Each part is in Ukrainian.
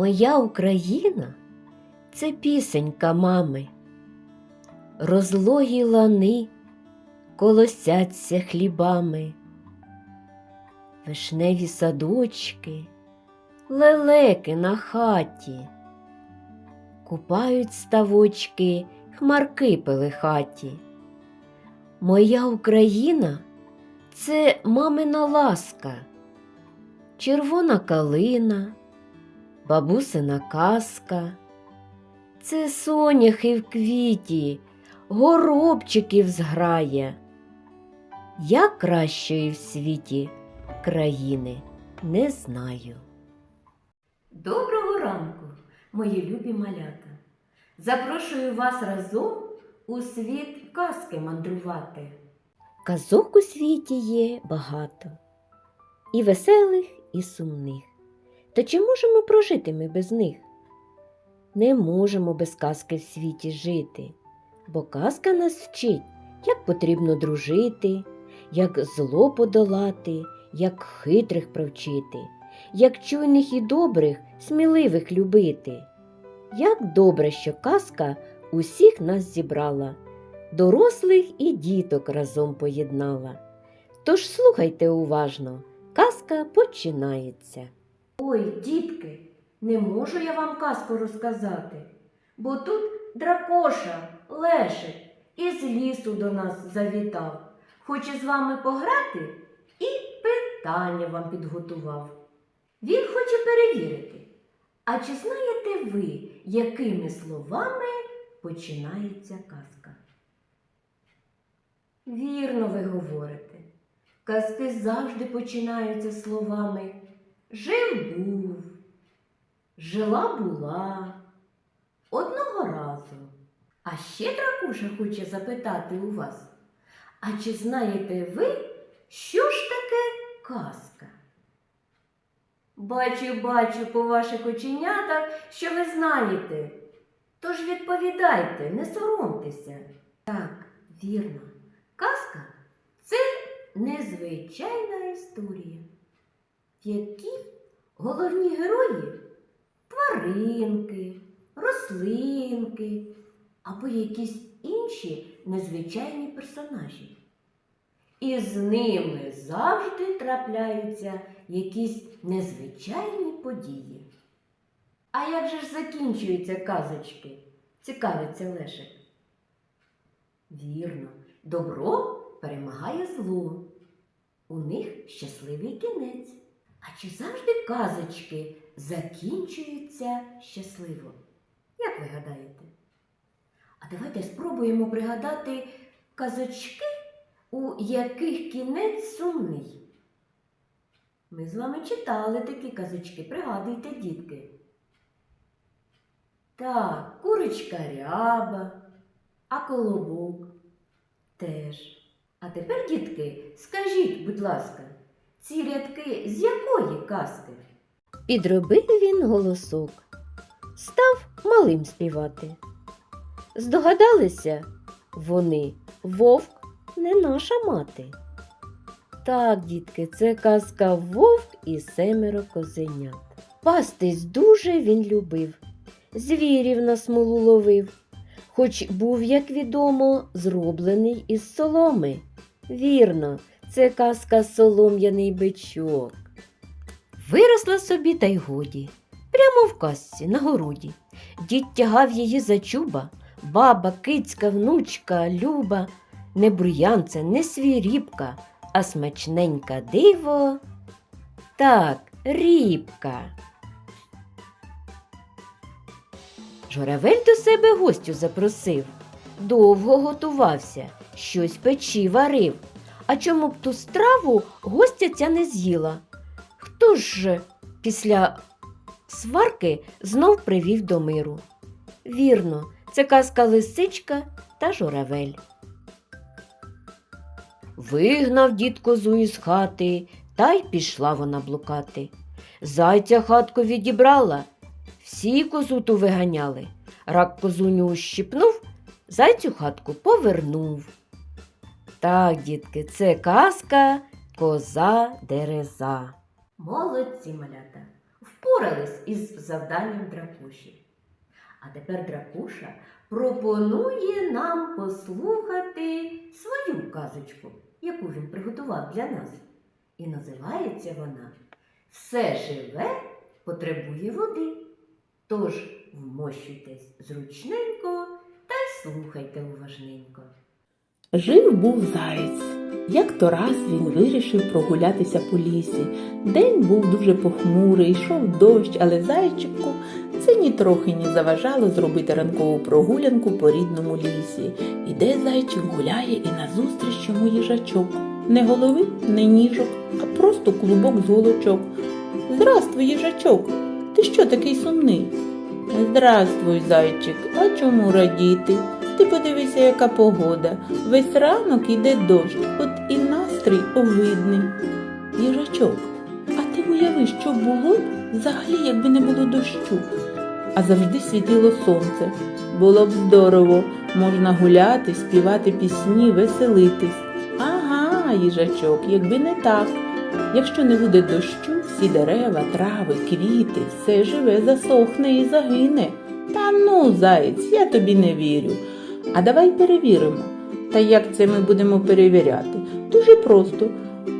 Моя Україна це пісенька мами. Розлогі лани колосяться хлібами, вишневі садочки, лелеки на хаті, купають ставочки хмарки пелихаті. Моя Україна це мамина ласка, червона калина, бабусина казка, це соняхи в квіті, горобчиків зграє. Я кращої в світі країни не знаю. Доброго ранку, мої любі малята! Запрошую вас разом у світ казки мандрувати. Казок у світі є багато, і веселих, і сумних. Та чи можемо прожити ми без них? Не можемо без казки в світі жити, бо казка нас вчить, як потрібно дружити, як зло подолати, як хитрих провчити, як чуйних і добрих, сміливих любити. Як добре, що казка усіх нас зібрала, дорослих і діток разом поєднала. Тож слухайте уважно, казка починається. Ой, дітки, не можу я вам казку розказати, бо тут дракоша, лешик із лісу до нас завітав. Хоче з вами пограти і питання вам підготував. Він хоче перевірити. А чи знаєте ви, якими словами починається казка? Вірно ви говорите. Казки завжди починаються словами Жив був, жила була, одного разу. А ще дракуша хоче запитати у вас, а чи знаєте ви, що ж таке казка? Бачу, бачу по ваших оченятах, що ви знаєте. Тож відповідайте, не соромтеся. Так, вірно, казка це незвичайна історія, в якій головні герої тваринки, рослинки або якісь інші незвичайні персонажі. І з ними завжди трапляються якісь незвичайні події. А як же ж закінчуються казочки? Цікавиться Лешик. Вірно, добро перемагає зло. У них щасливий кінець. А чи завжди казочки закінчуються щасливо? Як ви гадаєте? А давайте спробуємо пригадати казочки, у яких кінець сумний. Ми з вами читали такі казочки, пригадуйте, дітки. Так, курочка ряба, а колобок теж. А тепер, дітки, скажіть, будь ласка, ці рядки з якої казки? Підробив він голосок, став малим співати. Здогадалися вони, вовк не наша мати. Так, дітки, це казка вовк і семеро козенят. Пастись дуже він любив, звірів на смолу ловив, хоч був, як відомо, зроблений із соломи. Вірно, це казка солом'яний бичок. Виросла собі та й годі, прямо в казці на городі. Дід тягав її за чуба, баба, кицька, внучка, люба, не бур'янце, не свіріпка, а смачненька диво. Так, рібка. Журавель до себе гостю запросив. Довго готувався, щось печі варив. А чому б ту страву гостя ця не з'їла? Хто ж після сварки знов привів до миру? Вірно, це казка лисичка та журавель. Вигнав дід козу із хати, та й пішла вона блукати. Зайця хатку відібрала, всі козу ту виганяли. Рак козуню ущипнув, зайцю хатку повернув. Так, дітки, це казка коза дереза. Молодці малята. впорались із завданням дракуші. А тепер дракуша пропонує нам послухати свою казочку, яку він приготував для нас. І називається вона Все живе потребує води. Тож вмощуйтесь зручненько та й слухайте уважненько. Жив був заєць. Як то раз він вирішив прогулятися по лісі. День був дуже похмурий, йшов дощ, але зайчику це нітрохи не заважало зробити ранкову прогулянку по рідному лісі. Іде зайчик гуляє і назустріч йому їжачок. Не голови, не ніжок, а просто клубок з голочок. Здравствуй, їжачок. Ти що такий сумний? Здравствуй, зайчик, а чому радіти? Ти подивися, яка погода. Весь ранок іде дощ, от і настрій овидний. Їжачок, а ти уяви, що було б взагалі, якби не було дощу, а завжди світило сонце. Було б здорово, можна гуляти, співати пісні, веселитись. Ага, їжачок, якби не так. Якщо не буде дощу, всі дерева, трави, квіти, все живе, засохне і загине. Та ну, заєць, я тобі не вірю. А давай перевіримо. Та як це ми будемо перевіряти? Дуже просто.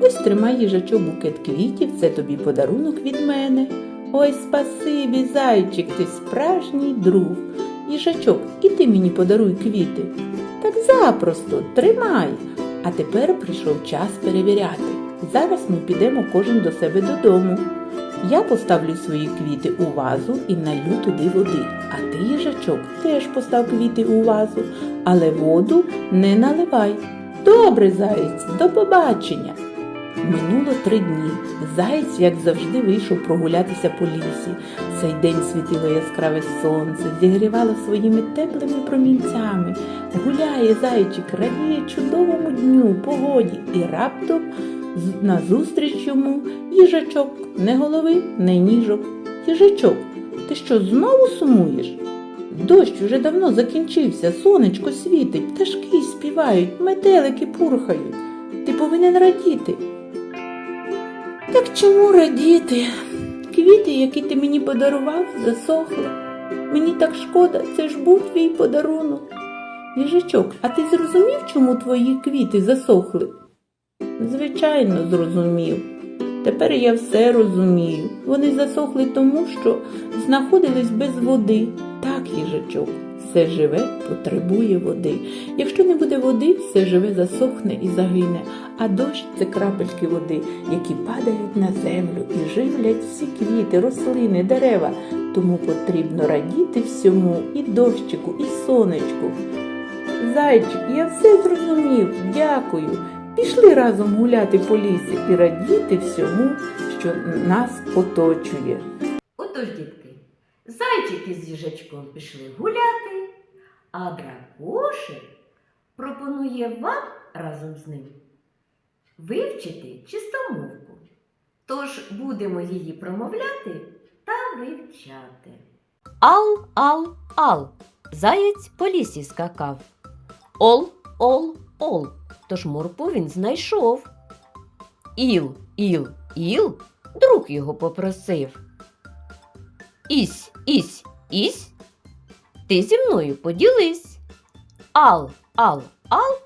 Ось тримай їжачок букет квітів, це тобі подарунок від мене. Ой, спасибі, зайчик, ти справжній друг. Їжачок, і ти мені подаруй квіти. Так запросто, тримай. А тепер прийшов час перевіряти. Зараз ми підемо кожен до себе додому. Я поставлю свої квіти у вазу і налью туди води. А ти, їжачок, теж постав квіти у вазу, але воду не наливай. Добре, заєць, до побачення. Минуло три дні. Заєць, як завжди, вийшов прогулятися по лісі. Цей день світило яскраве сонце, зігрівало своїми теплими промінцями. Гуляє зайчик, радіє чудовому дню, погоді, і раптом назустріч йому їжачок, не голови, не ніжок. Їжачок, ти що, знову сумуєш? Дощ уже давно закінчився, сонечко світить, пташки співають, метелики пурхають. Ти повинен радіти. Так чому радіти? Квіти, які ти мені подарував, засохли. Мені так шкода, це ж був твій подарунок. Їжачок, а ти зрозумів, чому твої квіти засохли? Звичайно, зрозумів. Тепер я все розумію. Вони засохли тому, що знаходились без води. Так, їжачок, все живе потребує води. Якщо не буде води, все живе засохне і загине, а дощ це крапельки води, які падають на землю і живлять всі квіти, рослини, дерева. Тому потрібно радіти всьому і дощику, і сонечку. Зайчик, я все зрозумів, дякую. Пішли разом гуляти по лісі і радіти всьому, що нас оточує. Отож, дітки, зайчик із їжачком пішли гуляти, а дракошик пропонує вам разом з ним вивчити чистомовку. Тож будемо її промовляти та вивчати. Ал, ал, ал. Заєць по лісі скакав. Ол, ол, ол. Тож морку він знайшов. Іл, іл, іл, друг його попросив. Ісь, ісь, ісь, ти зі мною поділись. Ал, ал, ал,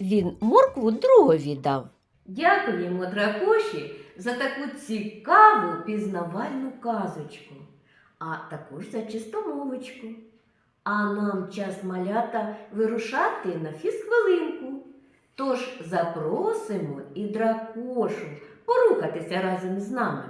він моркву другові дав. Дякуємо, дракоші, за таку цікаву пізнавальну казочку, а також за чистомовочку. А нам час малята вирушати на фізхвилинку. Тож запросимо і дракошу порухатися разом з нами.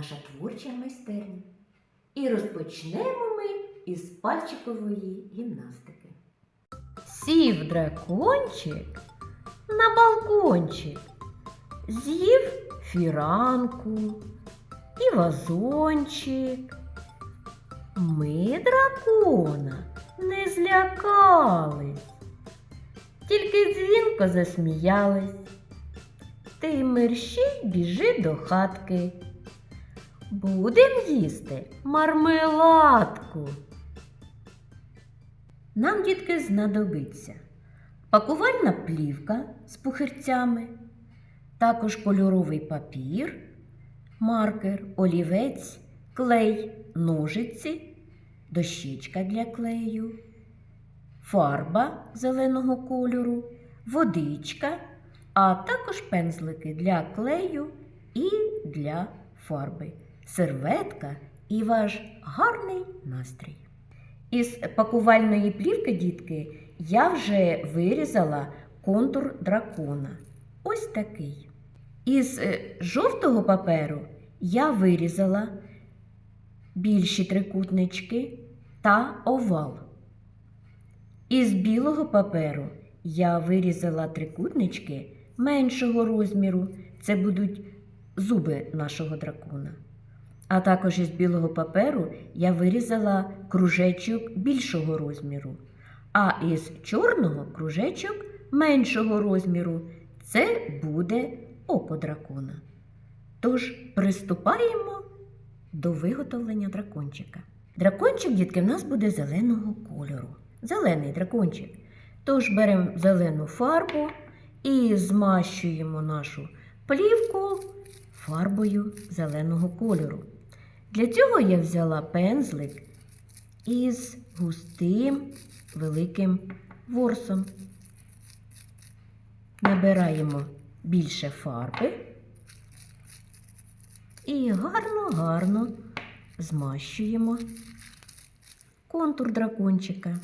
Наша творча майстерня. І розпочнемо ми із пальчикової гімнастики. Сів дракончик на балкончик, з'їв фіранку і вазончик. Ми дракона не злякались, тільки дзвінко засміялись. Ти мерщій біжи до хатки. Будем їсти мармеладку. Нам, дітки, знадобиться пакувальна плівка з пухирцями, також кольоровий папір, маркер, олівець, клей, ножиці, дощечка для клею, фарба зеленого кольору, водичка, а також пензлики для клею і для фарби, серветка і ваш гарний настрій. Із пакувальної плівки, дітки, я вже вирізала контур дракона. Ось такий. Із е, жовтого паперу я вирізала більші трикутнички та овал. Із білого паперу я вирізала трикутнички меншого розміру. Це будуть зуби нашого дракона. А також із білого паперу я вирізала кружечок більшого розміру, а із чорного кружечок меншого розміру. Це буде око дракона. Тож приступаємо до виготовлення дракончика. Дракончик, дітки, в нас буде зеленого кольору. Зелений дракончик. Тож беремо зелену фарбу і змащуємо нашу плівку фарбою зеленого кольору. Для цього я взяла пензлик із густим великим ворсом. Набираємо більше фарби і гарно-гарно змащуємо контур дракончика.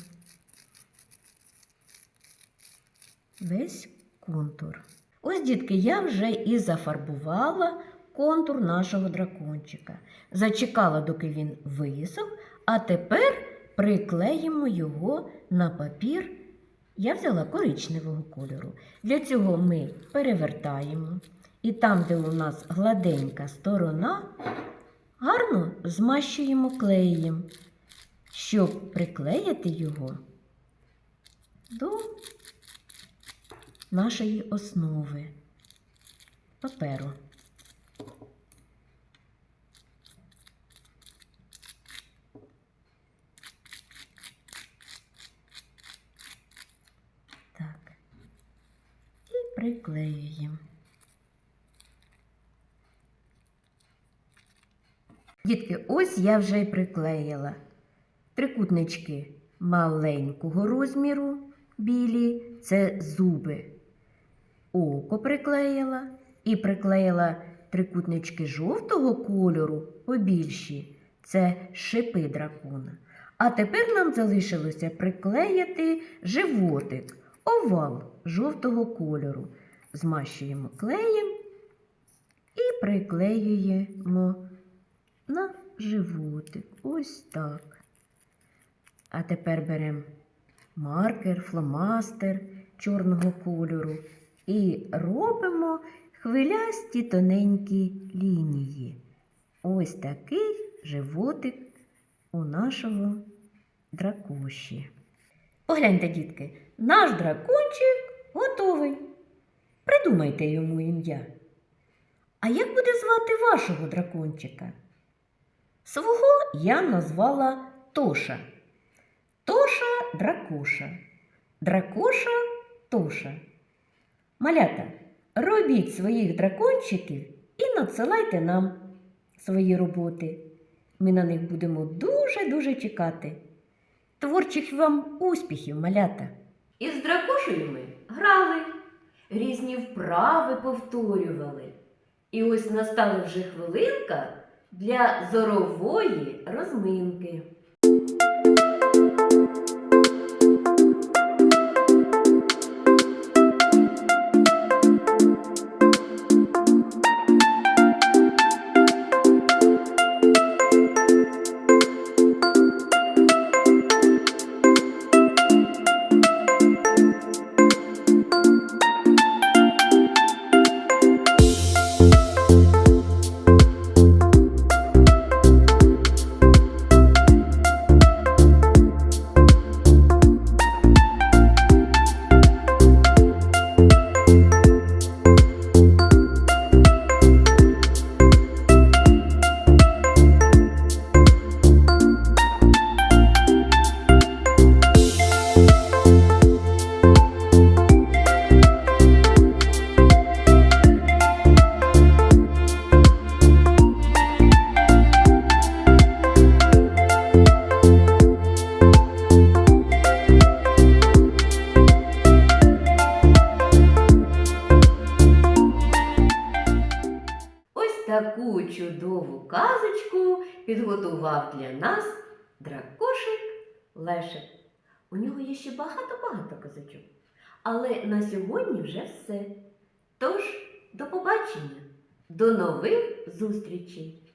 Весь контур. Ось, дітки, я вже і зафарбувала контур нашого дракончика. Зачекала, доки він висох, а тепер приклеїмо його на папір. Я взяла коричневого кольору. Для цього ми перевертаємо. І там, де у нас гладенька сторона, гарно змащуємо клеєм, щоб приклеїти його до нашої основи паперу. Так. І приклеюємо. Дітки, ось я вже й приклеїла трикутнички маленького розміру білі це зуби. Око приклеїла і приклеїла трикутнички жовтого кольору побільші це шипи дракона. А тепер нам залишилося приклеїти животик, овал жовтого кольору. Змащуємо клеєм і приклеюємо на животик. Ось так. А тепер беремо маркер, фломастер чорного кольору і робимо хвилясті тоненькі лінії. Ось такий животик у нашого дракоші. Погляньте, дітки, наш дракончик готовий. Придумайте йому ім'я. А як буде звати вашого дракончика? Свого я назвала Тоша. Тоша дракоша. Дракоша Тоша. Малята, робіть своїх дракончиків і надсилайте нам свої роботи. Ми на них будемо дуже-дуже чекати. Творчих вам успіхів, малята! Із дракошею ми грали, різні вправи повторювали. І ось настала вже хвилинка для зорової розминки. Підготував для нас дракошик Лешик. У нього є ще багато-багато казочок. Але на сьогодні вже все. Тож, до побачення, до нових зустрічей!